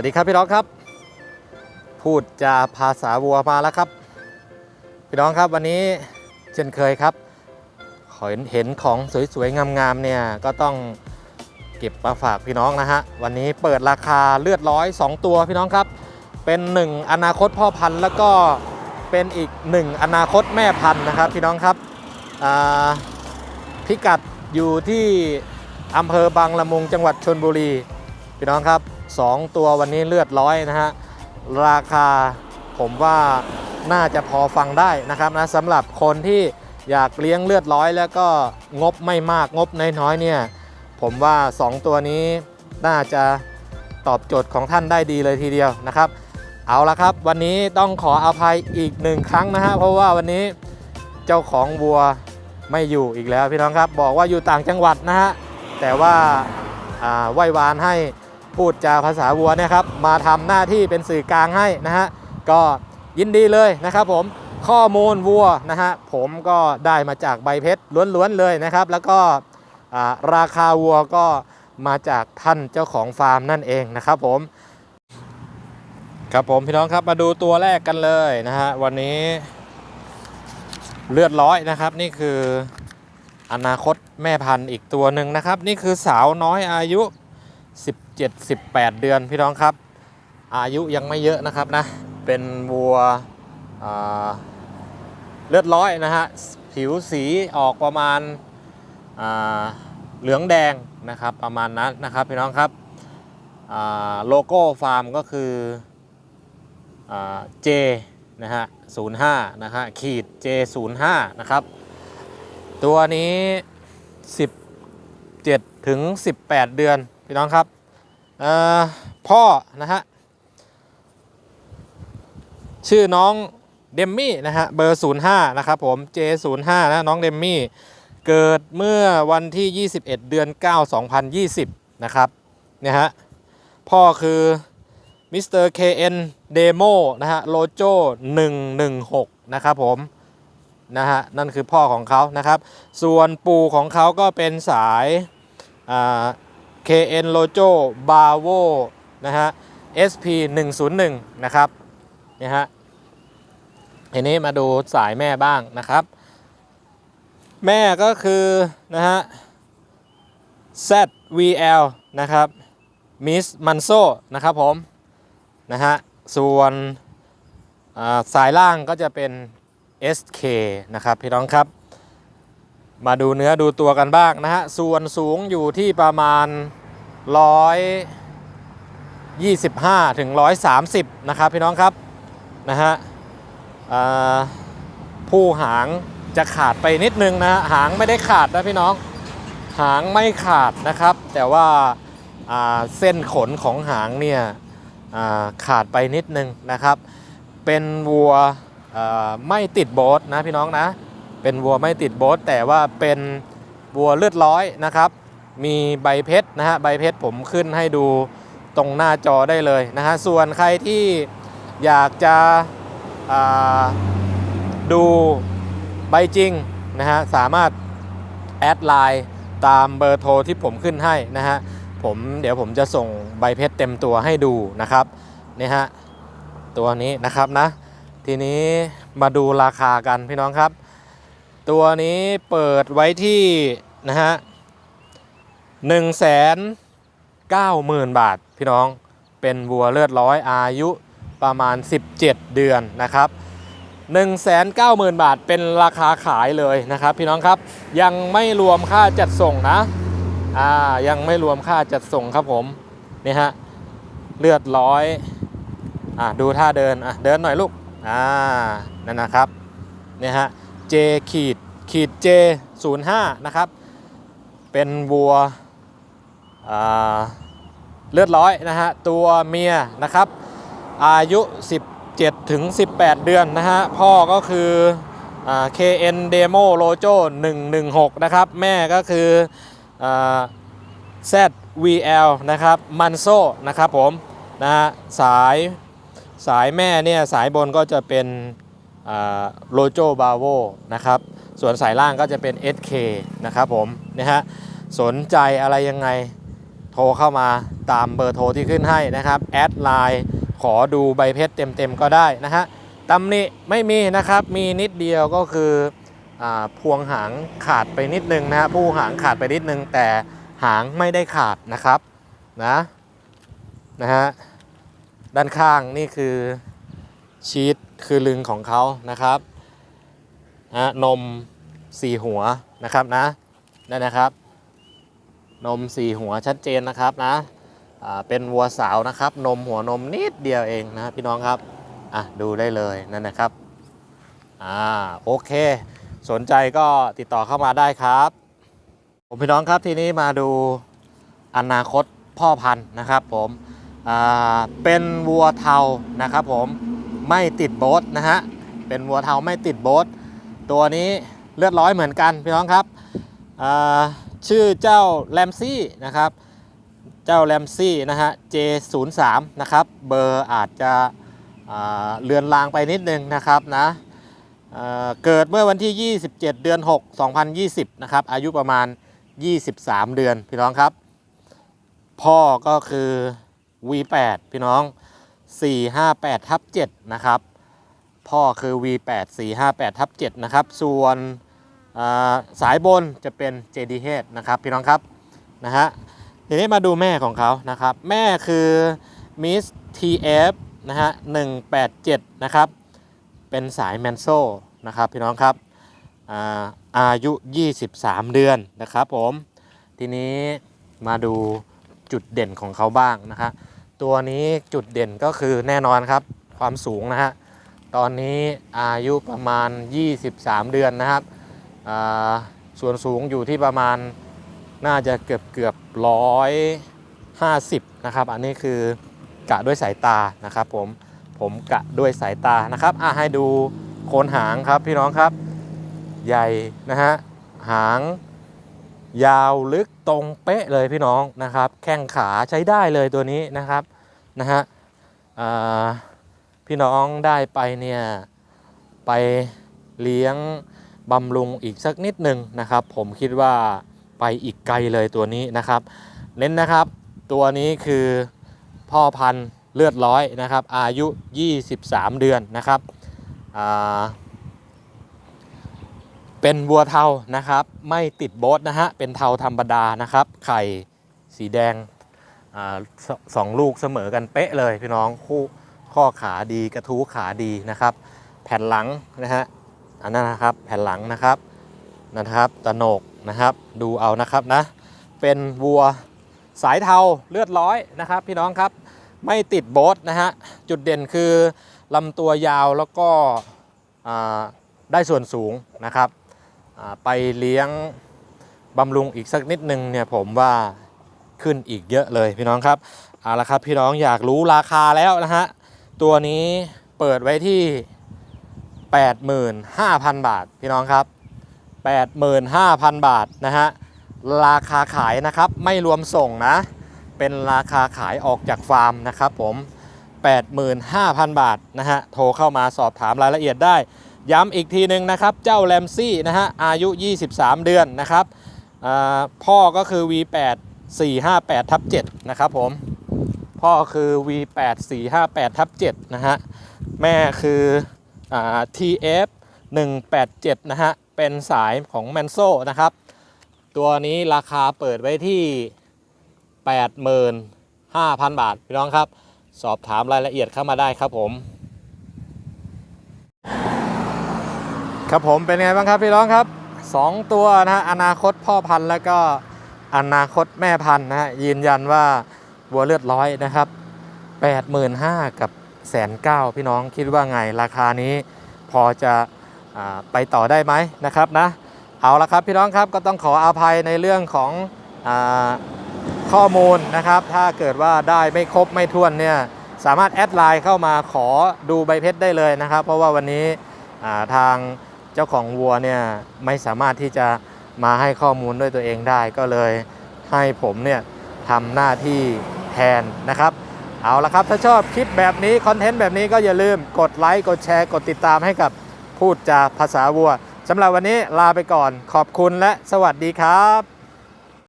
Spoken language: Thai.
วัสดีครับพี่น้องครับ พูดจาภาษาวัวมาแล้วครับ พี่น้องครับวันนี้เช่นเคยครับเห็นเห็นของสวยๆงามๆเนี่ยก็ต้องเก็บมาฝากพี่น้องนะฮะวันนี้เปิดราคาเลือดร้อย 2 ตัวพี่น้องครับ เป็น 1 อนาคตพ่อพันธุ์แล้วก็เป็นอีก 1 อนาคตแม่พันธุ์นะครับ พี่น้องครับพิกัดอยู่ที่อำเภอบางละมุงจังหวัดชนบุรี พี่น้องครับ 2 ตัววันนี้เลือดร้อยนะฮะ ราคาผมว่าน่าจะพอฟังได้นะครับนะสำหรับคนที่อยากเลี้ยงเลือดร้อย แล้วก็งบไม่มากงบน้อยๆเนี่ย ผมว่า 2 ตัวนี้น่าจะตอบโจทย์ของท่านได้ดีเลยทีเดียวนะครับ เอาละครับ วันนี้ต้องขออภัยอีกหนึ่งครั้งนะฮะเพราะว่าวันนี้เจ้าของวัวไม่อยู่อีกแล้วพี่น้องครับ บอกว่าอยู่ต่างจังหวัดนะฮะแต่ว่าอ่าไหว้วานให้ พูดจาภาษาวัวนะครับ มาทำหน้าที่เป็นสื่อกลางให้นะฮะก็ยินดีเลยนะครับผมข้อมูลวัวนะฮะผมก็ได้มาจากใบเพชรล้วนๆเลยนะครับ แล้วก็ราคาวัวก็มาจากท่านเจ้าของฟาร์มนั่นเองนะครับผมครับผมพี่น้องครับมาดูตัวแรกกันเลยนะฮะวันนี้เลือดร้อยนะครับ นี่คืออนาคตแม่พันธุ์อีกตัวหนึ่งนะครับ นี่คือสาวน้อยอายุ 17-18 เดือนพี่น้องครับ อายุยังไม่เยอะนะครับนะ เป็นวัวเลือดร้อยนะฮะ ผิวสีออกประมาณาเหลืองแดงนะครับประมาณนั้นนะครับพี่น้องครับโลโก้ฟาร์มก็คือ J นะฮะ05นะฮะขีด J 05นะครับ ตัวนี้ 17 ถึง 18 เดือนพี่น้องครับ พ่อนะฮะชื่อน้องเดมมี่นะฮะเบอร์ 05 นะครับผม J 05 นะน้องเดมมี่เกิดเมื่อวันที่ 21 เดือน 9 2020 นะครับเนี่ยฮะพ่อคือมิสเตอร์เคเอ็นเดโมนะฮะโลโจ116 นะครับผมนะฮะนั่นคือพ่อของเขานะครับ ส่วนปู่ของเขาก็เป็นสายอ็น K.N. โลโจบาโวนะฮะ SP 101นะครับเนี่ยฮะทีนี้มาดูสายแม่บ้างนะครับ แม่ก็คือนะฮะ ZVL นะครับมิสมันโซนะครับผมนะฮะส่วนสายล่างก็จะเป็น SK นะครับพี่น้องครับ มาดูเนื้อดูตัวกันบ้างนะฮะ ส่วนสูงอยู่ที่ประมาณ 125 ถึง 130 นะครับพี่น้องครับนะฮะผู้หางจะขาดไปนิดนึงนะฮะหางไม่ได้ขาดนะพี่น้อง หางไม่ขาดนะครับ แต่ว่าาเส้นขนของหางเนี่ยาขาดไปนิดนึงนะครับ เป็นวัวไม่ติดโบสนะพี่น้องนะ เป็นวัวไม่ติดโบสแต่ว่าเป็นวัวเลือดร้อยนะครับ มีใบเพชรนะฮะใบเพชรผมขึ้นให้ดูตรงหน้าจอได้เลยนะฮะส่วนใครที่อยากจะดูใบจริงนะฮะสามารถแอดไลน์ตามเบอร์โทรที่ผมขึ้นให้นะฮะผมเดี๋ยวผมจะส่งใบเพชรเต็มตัวให้ดูนะครับนี่ฮะตัวนี้นะครับนะ ทีนี้มาดูราคากันพี่น้องครับ ตัวนี้เปิดไว้ที่นะฮะ หนึ่งแสนเก้าหมื่นบาท พี่น้องเป็นวัวเลือดร้อยอายุประมาณ 17 เดือนนะครับ1 9 0 0 0 0 บาทเป็นราคาขายเลยนะครับ พี่น้องครับยังไม่รวมค่าจัดส่งนะอ่ายังไม่รวมค่าจัดส่งครับผมนี่ฮะเลือดร้อยอ่าดูท่าเดินอะเดินหน่อยลูกอ่านั่นนะครับนี่ฮะ J ขีดขีด J 0 5นะครับเป็นวัว เลือดร้อยนะฮะตัวเมียนะครับ อายุ 17 ถึง 18 เดือนนะฮะพ่อก็คืออ KN Demo Lojo 116 นะครับ แม่ก็คือ ZVL นะครับมันโซนะครับผมนะฮะสายสายแม่เนี่ยสายบนก็จะเป็นโลโจบาโวนะครับ ส่วนสายล่างก็จะเป็น SK นะครับผมนะฮะสนใจอะไรยังไง โทรเข้ามาตามเบอร์โทรที่ขึ้นให้นะครับแอดไลน์ขอดูใบเพชรเต็มๆก็ได้นะฮะตำหนิไม่มีนะครับมีนิดเดียวก็คืออพวงหางขาดไปนิดนึงนะฮะผู้หางขาดไปนิดนึง แต่หางไม่ได้ขาดนะครับนะนะฮะด้านข้างนี่คือชีตคือลึงของเขานะครับนะนมสี่หัวนะครับนะนั่นนะครับ นมสี่หัวชัดเจนนะครับนะเป็นวัวสาวนะครับ นมหัวนมนิดเดียวเองนะพี่น้องครับอะดูได้เลยนั่นนะครับอ่าโอเค สนใจก็ติดต่อเข้ามาได้ครับผมพี่น้องครับทีนี้มาดูอนาคตพ่อพันธุ์นะครับผมอ่าเป็นวัวเทานะครับผมไม่ติดโบทนะฮะเป็นวัวเทาไม่ติดโบทตัวนี้เลือดร้อยเหมือนกันพี่น้องครับอ่า ชื่อเจ้าแรมซี่นะครับ เจ้าแรมซี่นะฮะ J03 นะครับ เบอร์อาจจะเลือนลางไปนิดนึงนะครับนะเเกิดเมื่อวันที่ 27 เดือน 6 2020 นะครับ อายุประมาณ 23 เดือนพี่น้องครับ พ่อก็คือ V8 พี่น้อง 458ทับ7นะครับ พ่อคือ V8 458ทับ7นะครับ ส่วน สายบนจะเป็น JDH นะครับพี่น้องครับนะฮะทีนี้มาดูแม่ของเขานะครับ แม่คือ Miss TF นะฮะ187 นะครับ เป็นสายแมนโซนะครับพี่น้องครับอาอายุ 23 เดือนนะครับผม ทีนี้มาดูจุดเด่นของเขาบ้างนะฮะตัวนี้จุดเด่นก็คือแน่นอนครับความสูงนะฮะตอนนี้อายุประมาณ 23 เดือนนะครับ ส่วนสูงอยู่ที่ประมาณน่าจะเกือบเกือบร้อยห้าสิบนะครับ อันนี้คือกะด้วยสายตานะครับผมผมกะด้วยสายตานะครับอะให้ดูโคนหางครับพี่น้องครับ ใหญ่นะฮะหางยาวลึกตรงเป๊ะเลยพี่น้องนะครับ แข้งขาใช้ได้เลยตัวนี้นะครับนะฮะพี่น้องได้ไปเนี่ยไปเลี้ยง บำรุงอีกสักนิดหนึ่งนะครับ ผมคิดว่าไปอีกไกลเลยตัวนี้นะครับ เน้นนะครับ ตัวนี้คือพ่อพันธุ์เลือดร้อยนะครับ อายุ 23 เดือนนะครับเป็นวัวเทานะครับ ไม่ติดโบทนะฮะเป็นเทาธรรมดานะครับ ไข่สีแดงอสสองลูกเสมอกันเป๊ะเลยพี่น้องคู่ข้อขาดีกระทู้ขาดีนะครับ แผ่นหลังนะฮะ อันนั้นนะครับแผ่นหลังนะครับนะครับตะโหนกนะครับ ดูเอานะครับนะ เป็นวัวสายเทาเลือดร้อยนะครับ พี่น้องครับไม่ติดโบทนะฮะจุดเด่นคือลำตัวยาวแล้วก็ได้ส่วนสูงนะครับไปเลี้ยงบำรุงอีกสักนิดนึงเนี่ยผมว่าขึ้นอีกเยอะเลยพี่น้องครับเอาละครับพี่น้องอยากรู้ราคาแล้วนะฮะตัวนี้เปิดไว้ที่ 85,000 บาท พี่น้องครับ 85,000 บาทนะฮะราคาขายนะครับไม่รวมส่งนะ เป็นราคาขายออกจากฟาร์มนะครับผม 85,000 บาทนะฮะโทรเข้ามาสอบถามรายละเอียดได้ ย้ำอีกทีหนึ่งนะครับ เจ้าแรมซี่นะฮะอายุ 23 เดือนนะครับพ่อก็คือ V8 458ทับ7นะครับผมพ่อคือ V8 458ทับ7นะฮะแม่คือ TF 187 นะฮะ เป็นสายของ m a n s o นะครับ ตัวนี้ราคาเปิดไว้ที่ 85,000 บาท พี่น้องครับ สอบถามรายละเอียดเข้ามาได้ครับผม ครับผมเป็นไงบ้างครับพี่น้องครับ 2 ตัวนะฮะอนาคตพ่อพันธุ์แล้วก็อนาคตแม่พันธุ์นะฮะยืนยันว่าวัวเลือดร้อยนะครับ 85,000 กับ แสนเก้าพี่น้องคิดว่าไงราคานี้พอจะอไปต่อได้ไหมนะครับนะเอาละครับพี่น้องครับก็ต้องขออภัยในเรื่องของอข้อมูลนะครับ ถ้าเกิดว่าได้ไม่ครบไม่ท้วนเนี่ยสามารถแอดไลน์เข้ามาขอดูใบเพชรได้เลยนะครับ เพราะว่าวันนี้ทางเจ้าของวัวเนี่ยไม่สามารถที่จะมาให้ข้อมูลด้วยตัวเองได้ก็เลยให้ผมเนี่ยทำหน้าที่แทนนะครับ เอาละครับ ถ้าชอบคลิปแบบนี้ คอนเทนต์แบบนี้ก็อย่าลืมกดไลค์กดแชร์กดติดตามให้กับพูดจาภาษาวัวสำหรับวันนี้ลาไปก่อนขอบคุณและสวัสดีครับ